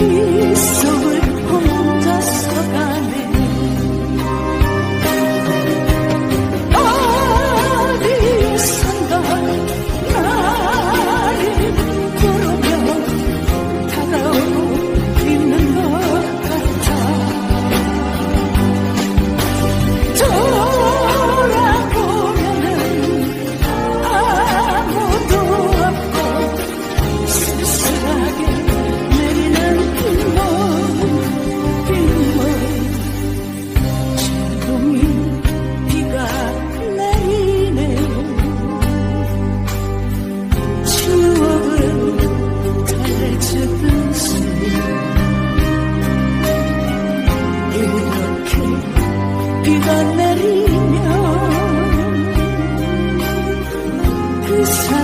peace over 내리면 그 사람